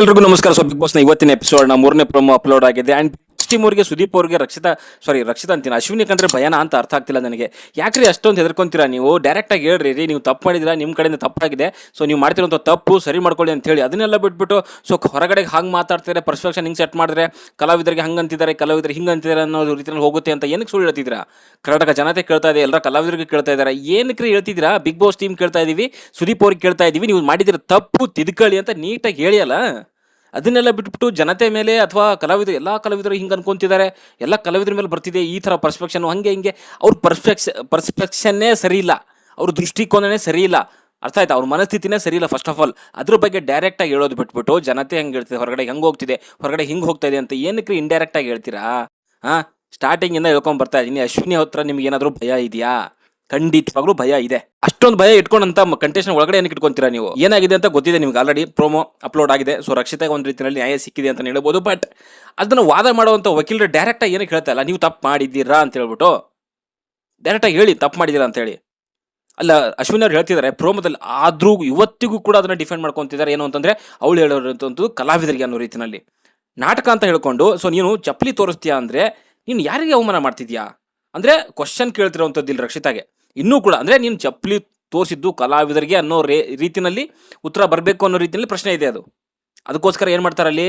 ಎಲ್ರಿಗೂ ನಮಸ್ಕಾರ. So big ಬಾಸ್ನ ಇವತ್ತಿನ ಎಪಿಸೋಡ್ನ ಮೂರನೇ ಪ್ರೊಮೋ ಅಪ್ಲೋಡ್ ಆಗಿದೆ. ಅಂಡ್ ಟೀಮ್ ಅವ್ರಿಗೆ, ಸುದೀಪ್ ಅವ್ರಿಗೆ, ರಕ್ಷಿತ ಸಾರಿ ರಕ್ಷಿತ ಅಂತೀನಿ ಅಶ್ವಿನಿ ಕಂದ್ರೆ ಭಯನ ಅಂತ ಅರ್ಥ ಆಗ್ತಿಲ್ಲ ನನಗೆ. ಯಾಕ್ರಿ ಅಷ್ಟೊಂದು ಹೆದರ್ಕೊಂತೀರಾ ನೀವು? ಡೈರೆಕ್ಟ್ ಆಗಿ ಹೇಳ್ರಿ ನೀವು ತಪ್ಪು ಮಾಡಿದಿರಾ ನಿಮ್ಮ ಕಡೆಯಿಂದ ತಪ್ಪಾಗಿದೆ. ಸೊ ನೀವು ಮಾಡ್ತಿರೋಂಥ ತಪ್ಪು ಸರಿ ಮಾಡ್ಕೊಳ್ಳಿ ಅಂತ ಹೇಳಿ. ಅದನ್ನೆಲ್ಲ ಬಿಟ್ಬಿಟ್ಟು ಸೊ ಹೊರಗಡೆ ಹಾಗೆ ಮಾತಾಡ್ತಿದ್ರೆ ಪರ್ಸ್ಪೆಕ್ಷನ್ ಹಿಂಗೆ ಸೆಟ್ ಮಾಡಿದ್ರೆ, ಕಲಾವಿದರಿಗೆ ಹಂಗೆ ಅಂತಿದ್ದಾರೆ ಕಲಾವಿದರಿಗೆ ಹಿಂಗೆ ಅಂತಿದ್ದಾರೆ ಅನ್ನೋ ರೀತಿಯಲ್ಲಿ ಹೋಗುತ್ತೆ ಅಂತ ಏನಕ್ಕೆ ಸುಳ್ಳು ಹೇಳ್ತಿದ್ದೀರಾ? ಕರ್ನಾಟಕ ಜನತೆ ಕೇಳ್ತಾ ಇದೆ, ಎಲ್ಲರ ಕಲಾವಿದರಿಗೆ ಕೇಳ್ತಾ ಇದ್ದಾರೆ. ಏನಕ್ಕೆ ಹೇಳ್ತಿದ್ದೀರಾ? ಬಿಗ್ ಬಾಸ್ ಟೀಮ್ ಕೇಳ್ತಾ ಇದ್ದೀವಿ ಸುದೀಪ್ ಅವ್ರಿಗೆ ಕೇಳ್ತಾ ಇದ್ದೀವಿ ನೀವು ಮಾಡಿದಿರ ತಪ್ಪು, ತಿದ್ಕೊಳ್ಳಿ ಅಂತ ನೀಟಾಗಿ ಹೇಳಿ ಅಲ್ಲ ಅದನ್ನೆಲ್ಲ ಬಿಟ್ಬಿಟ್ಟು ಜನತೆ ಮೇಲೆ ಅಥವಾ ಕಲಾವಿದರು ಎಲ್ಲ ಕಲಾವಿದರು ಹಿಂಗೆ ಅನ್ಕೊಂತಿದ್ದಾರೆ, ಎಲ್ಲ ಕಲಾವಿದರ ಮೇಲೆ ಬರ್ತಿದೆ ಈ ಥರ ಪರ್ಸ್ಪೆಕ್ಷನ್ ಹಂಗೆ ಹಿಂಗೆ. ಅವ್ರ ಪರ್ಸ್ಪೆಕ್ಷ ಪರ್ಸ್ಪೆಕ್ಷನ್ನೇ ಸರಿ ಇಲ್ಲ. ಅವ್ರ ದೃಷ್ಟಿಕೋನನೇ ಸರಿ ಇಲ್ಲ. ಅರ್ಥ ಆಯ್ತಾ? ಅವ್ರ ಮನಸ್ಥಿತಿನೇ ಸರಿ ಇಲ್ಲ ಫಸ್ಟ್ ಆಫ್ ಆಲ್ ಅದ್ರ ಬಗ್ಗೆ ಡೈರೆಕ್ಟಾಗಿ ಹೇಳೋದು ಬಿಟ್ಬಿಟ್ಟು ಜನತೆ ಹೆಂಗೆ ಹೇಳ್ತಿದೆ, ಹೊರಗಡೆ ಹೆಂಗೆ ಹೋಗ್ತಿದೆ, ಹೊರಗಡೆ ಹಿಂಗೆ ಹೋಗ್ತಾ ಇದೆ ಅಂತ ಏನಕ್ಕೆ ಇಂಡೈರೆಕ್ಟಾಗಿ ಹೇಳ್ತೀರಾ? ಹಾಂ? ಸ್ಟಾರ್ಟಿಂಗಿಂದ ಹೇಳ್ಕೊಂಡ್ ಬರ್ತಾ ಇದ್ದೀನಿ ಅಶ್ವಿನಿ ಹತ್ರ ನಿಮ್ಗೆ ಏನಾದರೂ ಭಯ ಇದೆಯಾ? ಖಂಡಿತವಾಗ್ಲೂ ಭಯ ಇದೆ. ಅಷ್ಟೊಂದು ಭಯ ಇಟ್ಕೊಂಡಂತ ಕಂಟೇಷನ್ ಒಳಗಡೆ ಏನಕ್ಕೆ ಇಟ್ಕೊಂತೀರಾ ನೀವು? ಏನಾಗಿದೆ ಅಂತ ಗೊತ್ತಿದೆ ನಿಮ್ಗೆ ಆಲ್ರೆಡಿ ಪ್ರೋಮೋ ಅಪ್ಲೋಡ್ ಆಗಿದೆ. ಸೊ ರಕ್ಷಿತಾಗ ಒಂದು ರೀತಿಯಲ್ಲಿ ನ್ಯಾಯ ಸಿಕ್ಕಿದೆ ಅಂತ ಹೇಳ್ಬೋದು. ಬಟ್ ಅದನ್ನು ವಾದ ಮಾಡುವಂಥ ವಕೀಲರು ಡೈರೆಕ್ಟ್ ಆಗಿ ಏನಕ್ಕೆ ಹೇಳ್ತಾ ಇಲ್ಲ? ನೀವು ತಪ್ಪು ಮಾಡಿದ್ದೀರಾ ಅಂತ ಹೇಳ್ಬಿಟ್ಟು. ಡೈರೆಕ್ಟ್ ಆಗಿ ಹೇಳಿ, ತಪ್ಪು ಮಾಡಿದ್ದೀರಾ ಅಂತ ಹೇಳಿ. ಅಲ್ಲ, ಅಶ್ವಿನ್ ಅವ್ರು ಹೇಳ್ತಿದ್ದಾರೆ ಪ್ರೋಮದಲ್ಲಿ ಆದ್ರೂ ಇವತ್ತಿಗೂ ಕೂಡ ಅದನ್ನ ಡಿಫೆಂಡ್ ಮಾಡ್ಕೊಂತಿದ್ದಾರೆ ಏನು ಅಂತಂದ್ರೆ ಅವಳು ಹೇಳೋದು ಕಲಾವಿದರಿಗೆ ಅನ್ನೋ ರೀತಿಯಲ್ಲಿ ನಾಟಕ ಅಂತ ಹೇಳ್ಕೊಂಡು ಸೊ ನೀನು ಚಪ್ಪಲಿ ತೋರಿಸ್ತೀಯಾ ಅಂದ್ರೆ, ನೀನು ಯಾರಿಗೆ ಅವಮಾನ ಮಾಡ್ತಿದ್ಯಾ? ಅಂದ್ರೆ ಕ್ವಶನ್ ಕೇಳ್ತಿರೋವಂಥದ್ದು ಇಲ್ಲಿ ರಕ್ಷಿತಾಗೆ. ಇನ್ನೂ ಕೂಡ, ಅಂದರೆ ನೀನು ಚಪ್ಪಲಿ ತೋರಿಸಿದ್ದು ಕಲಾವಿದರಿಗೆ ಅನ್ನೋ ರೇ, ರೀತಿನಲ್ಲಿ ಉತ್ತರ ಬರಬೇಕು ಅನ್ನೋ ರೀತಿಯಲ್ಲಿ ಪ್ರಶ್ನೆ ಇದೆ ಅದು. ಅದಕ್ಕೋಸ್ಕರ ಏನು ಮಾಡ್ತಾರೆ ಅಲ್ಲಿ?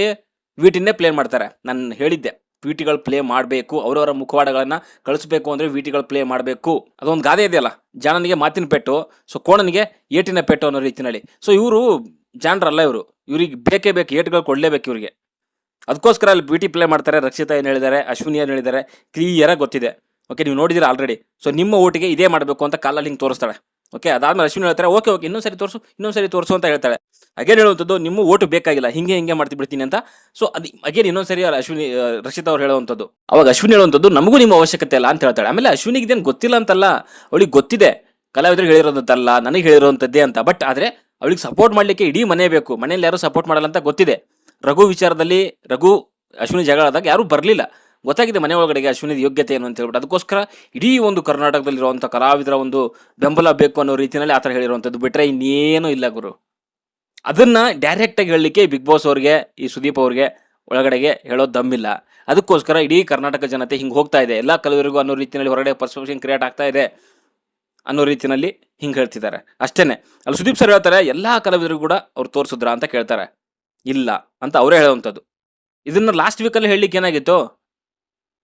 ವಿಟಿನೇ ಪ್ಲೇ ಮಾಡ್ತಾರೆ. ನಾನು ಹೇಳಿದ್ದೆ, ವಿಟಿಗಳು ಪ್ಲೇ ಮಾಡಬೇಕು, ಅವರವರ ಮುಖವಾಡಗಳನ್ನು ಕಳಿಸ್ಬೇಕು ಅಂದರೆ ವಿಟಿಗಳು ಪ್ಲೇ ಮಾಡಬೇಕು. ಅದೊಂದು ಗಾದೆ ಇದೆಯಲ್ಲ, ಜಾನನಿಗೆ ಮಾತಿನ ಪೆಟ್ಟು ಸೊ ಕೋಣನಿಗೆ ಏಟಿನ ಪೆಟ್ಟು ಅನ್ನೋ ರೀತಿಯಲ್ಲಿ ಸೊ ಇವರು ಜಾನರಲ್ಲ ಇವರು, ಇವ್ರಿಗೆ ಬೇಕೇ ಬೇಕು, ಏಟುಗಳು ಕೊಡಲೇಬೇಕು ಇವರಿಗೆ. ಅದಕ್ಕೋಸ್ಕರ ಅಲ್ಲಿ ಬ್ಯೂಟಿ ಪ್ಲೇ ಮಾಡ್ತಾರೆ, ರಕ್ಷಿತಾ ಏನು ಹೇಳಿದ್ದಾರೆ, ಅಶ್ವಿನಿ ಏನು ಹೇಳಿದ್ದಾರೆ ಕ್ಲಿಯರಾಗಿ ಗೊತ್ತಿದೆ. ಓಕೆ ನೀವು ನೋಡಿದಿರ ಆಲ್ರೆಡಿ ಸೊ ನಿಮ್ಮ ಓಟಿಗೆ ಇದೇ ಮಾಡಬೇಕು ಅಂತ ಕಾಲಲ್ಲಿ ಹಿಂಗೆ ತೋರಿಸ್ತಾಳೆ. ಓಕೆ ಅದಾದ್ಮೇಲೆ ಅಶ್ವಿನಿ ಹೇಳ್ತಾರೆ ಓಕೆ ಓಕೆ ಇನ್ನೊಂದು ಸರಿ ತೋರಿಸು ಇನ್ನೊಂದು ಸರಿ ತೋರಿಸು ಅಂತ ಹೇಳ್ತಾಳೆ. ಅಗೇನ್ ಹೇಳುವಂಥದ್ದು, ನಿಮ್ಮ ಓಟು ಬೇಕಾಗಿಲ್ಲ, ಹಿಂಗೆ ಹಿಂಗೆ ಮಾಡ್ತಿ ಬಿಡ್ತೀನಿ ಅಂತ. ಸೊ ಅದು ಅಗೇನ್ ಇನ್ನೊಂದು ಸರಿ ಅಶ್ವಿನಿ, ರಕ್ಷಿತ್ ಅವ್ರು ಹೇಳುವಂಥದ್ದು. ಅವಾಗ ಅಶ್ವಿನಿ ಹೇಳುವಂಥದ್ದು, ನಮಗೂ ನಿಮ್ಮ ಅವಶ್ಯಕತೆ ಇಲ್ಲ ಅಂತ ಹೇಳ್ತಾಳೆ. ಆಮೇಲೆ ಅಶ್ವಿನಿಗೆ ಇದೇನು ಗೊತ್ತಿಲ್ಲ ಅಂತಲ್ಲ, ಅವಳಿಗೆ ಗೊತ್ತಿದೆ. ಕಲಾವಿದರು ಹೇಳಿರೋದಂತಲ್ಲ ನನಗೆ ಹೇಳಿರುವಂಥದ್ದೇ ಅಂತ. ಬಟ್ ಆದರೆ, ಅವಳಿಗೆ ಸಪೋರ್ಟ್ ಮಾಡಲಿಕ್ಕೆ ಇಡೀ ಮನೆ ಬೇಕು. ಮನೇಲಿ ಯಾರು ಸಪೋರ್ಟ್ ಮಾಡಲ್ಲ ಅಂತ ಗೊತ್ತಿದೆ. ರಘು ವಿಚಾರದಲ್ಲಿ, ರಘು, ಅಶ್ವಿನಿ ಜಗಳ ಆದಾಗ ಯಾರೂ ಬರಲಿಲ್ಲ. ಗೊತ್ತಾಗಿದೆ ಮನೆ ಒಳಗಡೆಗೆ ಅಶ್ವಿನಿ ಯೋಗ್ಯತೆ ಏನು ಅಂತ ಹೇಳ್ಬಿಟ್ಟು. ಅದಕ್ಕೋಸ್ಕರ ಇಡೀ ಒಂದು ಕರ್ನಾಟಕದಲ್ಲಿರುವಂಥ ಕಲಾವಿದರ ಒಂದು ಬೆಂಬಲ ಬೇಕು ಅನ್ನೋ ರೀತಿಯಲ್ಲಿ ಆ ಥರ ಹೇಳಿರುವಂಥದ್ದು ಬಿಟ್ಟರೆ ಇನ್ನೇನು ಇಲ್ಲ ಗುರು. ಅದನ್ನು ಡೈರೆಕ್ಟಾಗಿ ಹೇಳಲಿಕ್ಕೆ ಬಿಗ್ ಬಾಸ್ ಅವ್ರಿಗೆ, ಈ ಸುದೀಪ್ ಅವ್ರಿಗೆ ಒಳಗಡೆಗೆ ಹೇಳೋದು ದಮ್ಮಿಲ್ಲ ಅದಕ್ಕೋಸ್ಕರ ಇಡೀ ಕರ್ನಾಟಕ ಜನತೆ ಹಿಂಗೆ ಹೋಗ್ತಾ ಇದೆ. ಎಲ್ಲ ಕಲಾವಿದರಿಗೂ ಅನ್ನೋ ರೀತಿಯಲ್ಲಿ ಹೊರಗಡೆ ಪರ್ಸೆಪ್ಷನ್ ಕ್ರಿಯೇಟ್ ಆಗ್ತಾ ಇದೆ ಅನ್ನೋ ರೀತಿಯಲ್ಲಿ ಹಿಂಗೆ ಹೇಳ್ತಿದ್ದಾರೆ. ಅಷ್ಟೇ ಅಲ್ಲಿ ಸುದೀಪ್ ಸರ್ ಹೇಳ್ತಾರೆ, ಎಲ್ಲ ಕಲಾವಿದರು ಕೂಡ ಅವ್ರು ತೋರಿಸಿದ್ರ ಅಂತ ಕೇಳ್ತಾರೆ. ಇಲ್ಲ ಅಂತ ಅವರೇ ಹೇಳುವಂಥದ್ದು. ಇದನ್ನು ಲಾಸ್ಟ್ ವೀಕಲ್ಲಿ ಹೇಳಲಿಕ್ಕೆ ಏನಾಗಿತ್ತು?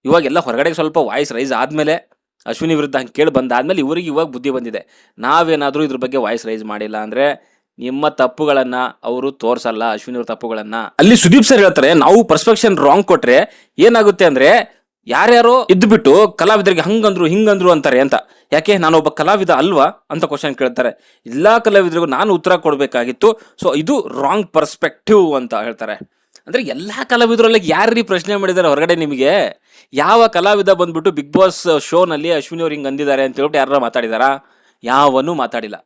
ಇವಾಗೆಲ್ಲ ಹೊರಗಡೆ ಸ್ವಲ್ಪ ವಾಯ್ಸ್ ರೈಸ್ ಆದಮೇಲೆ ಅಶ್ವಿನಿ ವಿರುದ್ಧ ಹಂಗೆ ಕೇಳಿ ಬಂದಾದ್ಮೇಲೆ ಇವರಿಗೆ ಇವಾಗ ಬುದ್ಧಿ ಬಂದಿದೆ. ನಾವೇನಾದರೂ ಇದ್ರ ಬಗ್ಗೆ ವಾಯ್ಸ್ ರೈಸ್ ಮಾಡಿಲ್ಲ ಅಂದರೆ ನಿಮ್ಮ ತಪ್ಪುಗಳನ್ನ ಅವರು ತೋರಿಸಲ್ಲ ಅಶ್ವಿನಿ ಅವ್ರ ತಪ್ಪುಗಳನ್ನ. ಅಲ್ಲಿ ಸುದೀಪ್ ಸರ್ ಹೇಳ್ತಾರೆ, ನಾವು ಪರ್ಸ್ಪೆಕ್ಷನ್ ರಾಂಗ್ ಕೊಟ್ರೆ ಏನಾಗುತ್ತೆ ಅಂದ್ರೆ ಯಾರ್ಯಾರೋ ಇದ್ದುಬಿಟ್ಟು ಕಲಾವಿದರಿಗೆ ಹಂಗಂದ್ರು, ಹಿಂಗಂದ್ರು ಅಂತಾರೆ ಅಂತ. ಯಾಕೆ? ನಾನೊಬ್ಬ ಕಲಾವಿದ ಅಲ್ವಾ ಅಂತ ಕ್ವಶನ್ ಕೇಳ್ತಾರೆ. ಎಲ್ಲಾ ಕಲಾವಿದರಿಗೂ ನಾನು ಉತ್ತರ ಕೊಡಬೇಕಾಗಿತ್ತು. ಸೊ ಇದು ರಾಂಗ್ ಪರ್ಸ್ಪೆಕ್ಟಿವ್ ಅಂತ ಹೇಳ್ತಾರೆ. ಅಂದ್ರೆ ಎಲ್ಲ ಕಲಾವಿದರಲ್ಲಿ ಯಾರೀ ಪ್ರಶ್ನೆ ಮಾಡಿದ್ದಾರೆ ಹೊರಗಡೆ ನಿಮಗೆ? ಯಾವ ಕಲಾವಿದ ಬಂದ್ಬಿಟ್ಟು ಬಿಗ್ ಬಾಸ್ ಶೋನಲ್ಲಿ ಅಶ್ವಿನಿ ಅವ್ರು ಹಿಂಗೆ ಅಂದಿದ್ದಾರೆ ಅಂತ ಹೇಳ್ಬಿಟ್ಟು ಯಾರು ಮಾತಾಡಿದಾರಾ? ಯಾವನ್ನೂ ಮಾತಾಡಿಲ್ಲ.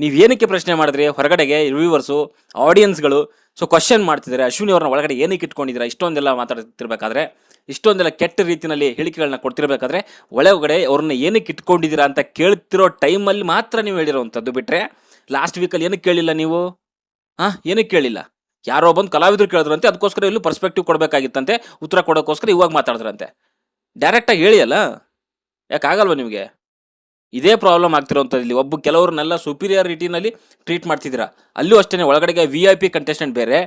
ನೀವು ಏನಕ್ಕೆ ಪ್ರಶ್ನೆ ಮಾಡಿದ್ರಿ? ಹೊರಗಡೆಗೆ ರಿವ್ಯೂವರ್ಸು ಆಡಿಯನ್ಸ್ಗಳು ಸೊ ಕ್ವಶನ್ ಮಾಡ್ತಿದ್ದಾರೆ ಅಶ್ವಿನಿ ಅವ್ರನ್ನ ಒಳಗಡೆ ಏನಕ್ಕೆ ಇಟ್ಕೊಂಡಿದ್ದೀರಾ ಇಷ್ಟೊಂದೆಲ್ಲ ಮಾತಾಡ್ತಿರ್ಬೇಕಾದ್ರೆ, ಇಷ್ಟೊಂದೆಲ್ಲ ಕೆಟ್ಟ ರೀತಿಯಲ್ಲಿ ಹೇಳಿಕೆಗಳನ್ನ ಕೊಡ್ತಿರ್ಬೇಕಾದ್ರೆ, ಒಳಗಡೆ ಅವ್ರನ್ನ ಏನಕ್ಕೆ ಇಟ್ಕೊಂಡಿದ್ದೀರಾ ಅಂತ ಕೇಳ್ತಿರೋ ಟೈಮಲ್ಲಿ ಮಾತ್ರ ನೀವು ಹೇಳಿರೋವಂಥದ್ದು ಬಿಟ್ಟರೆ ಲಾಸ್ಟ್ ವೀಕಲ್ಲಿ ಏನಕ್ಕೆ ಕೇಳಿಲ್ಲ ನೀವು? ಹಾಂ ಏನಕ್ಕೆ ಕೇಳಿಲ್ಲ? ಯಾರೋ ಬಂದು ಕಲಾವಿದರು ಕೇಳಿದ್ರಂತೆ, ಅದಕ್ಕೋಸ್ಕರ ಇಲ್ಲೂ ಪರ್ಸ್ಪೆಕ್ಟಿವ್ ಕೊಡಬೇಕಾಗಿತ್ತಂತೆ, ಉತ್ತರ ಕೊಡೋಕ್ಕೋಸ್ಕರ ಇವಾಗ ಮಾತಾಡಿದ್ರಂತೆ. ಡೈರೆಕ್ಟಾಗಿ ಹೇಳಿ ಅಲ್ಲ ಯಾಕಾಗಲ್ವಾ ನಿಮಗೆ? ಇದೇ ಪ್ರಾಬ್ಲಮ್ ಆಗ್ತಿರೋಂಥದ್ದು ಇಲ್ಲಿ ಒಬ್ಬ ಕೆಲವ್ರನ್ನೆಲ್ಲ ಸುಪೀರಿಯಾರಿಟಿನಲ್ಲಿ ಟ್ರೀಟ್ ಮಾಡ್ತಿದ್ದೀರಾ. ಅಲ್ಲೂ ಅಷ್ಟೇ ಒಳಗಡೆಗೆ ವಿ ಐ ಪಿ ಕಂಟೆಸ್ಟೆಂಟ್ ಬೇರೆ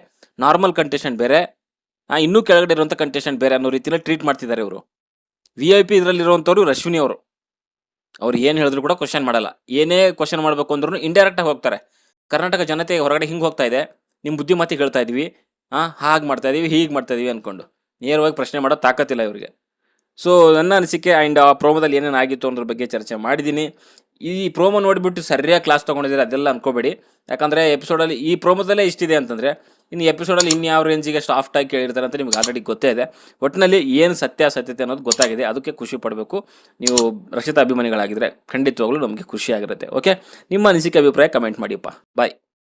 ನಾರ್ಮಲ್ ಕಂಟೆಸ್ಟೆಂಟ್ ಬೇರೆ ಇನ್ನೂ ಕೆಳಗಡೆ ಇರುವಂಥ ಕಂಟೆಸ್ಟೆಂಟ್ ಬೇರೆ ಅನ್ನೋ ರೀತಿಯಲ್ಲಿ ಟ್ರೀಟ್ ಮಾಡ್ತಿದ್ದಾರೆ ಇವರು. ವಿ ಐ ಪಿ ಇದರಲ್ಲಿರುವಂಥವ್ರು ರಶ್ವಿನಿ ಅವರು. ಅವ್ರು ಏನು ಹೇಳಿದ್ರು ಕೂಡ ಕ್ವಶನ್ ಮಾಡಲ್ಲ. ಏನೇ ಕ್ವಶನ್ ಮಾಡಬೇಕು ಅಂದ್ರೂ ಇಂಡೈರೆಕ್ಟಾಗಿ ಹೋಗ್ತಾರೆ. ಕರ್ನಾಟಕ ಜನತೆ ಹೊರಗಡೆ ಹಿಂಗೆ ಹೋಗ್ತಾ ಇದೆ. ನಿಮ್ಮ ಬುದ್ಧಿಮಾತಿಗೆ ಹೇಳ್ತಾ ಇದ್ವಿ ಹಾಂ ಹಾಗೆ ಮಾಡ್ತಾ ಇದೀವಿ, ಹೀಗೆ ಮಾಡ್ತಾ ಇದೀವಿ ಅಂದ್ಕೊಂಡು ನೇರವಾಗಿ ಪ್ರಶ್ನೆ ಮಾಡೋ ತಾಕತ್ತಿಲ್ಲ ಇವರಿಗೆ. ಸೊ ನನ್ನ ಅನಿಸಿಕೆ ಆ್ಯಂಡ್ ಆ ಪ್ರೋಮೋದಲ್ಲಿ ಏನೇನು ಆಗಿತ್ತು ಅನ್ನೋದ್ರ ಬಗ್ಗೆ ಚರ್ಚೆ ಮಾಡಿದ್ದೀನಿ. ಈ ಪ್ರೋಮೋ ನೋಡಿಬಿಟ್ಟು ಸರಿಯಾಗಿ ಕ್ಲಾಸ್ ತೊಗೊಂಡಿದ್ದೀರಿ ಅದೆಲ್ಲ ಅನ್ಕೋಬೇಡಿ. ಯಾಕಂದರೆ ಎಪಿಸೋಡಲ್ಲಿ ಈ ಪ್ರೋಮೋದಲ್ಲೇ ಇಷ್ಟಿದೆ ಅಂತಂದರೆ, ಇನ್ನು ಎಪಿಸೋಡಲ್ಲಿ ಇನ್ಯಾವ ರೇಂಜಿಗೆ ಸಾಫ್ಟ್ ಆಗಿ ಕೇಳಿರ್ತಾರೆ ಅಂತ ನಿಮ್ಗೆ ಆಲ್ರೆಡಿ ಗೊತ್ತೇ ಇದೆ. ಒಟ್ಟಿನಲ್ಲಿ ಏನು ಸತ್ಯಾಸತ್ಯತೆ ಅನ್ನೋದು ಗೊತ್ತಾಗಿದೆ. ಅದಕ್ಕೆ ಖುಷಿ ಪಡಬೇಕು. ನೀವು ರಕ್ಷಿತ ಅಭಿಮಾನಿಗಳಾಗಿದ್ದರೆ ಖಂಡಿತವಾಗ್ಲೂ ನಮಗೆ ಖುಷಿಯಾಗಿರುತ್ತೆ ಓಕೆ ನಿಮ್ಮ ಅನಿಸಿಕೆ, ಅಭಿಪ್ರಾಯ ಕಮೆಂಟ್ ಮಾಡಿಪ್ಪ ಬಾಯ್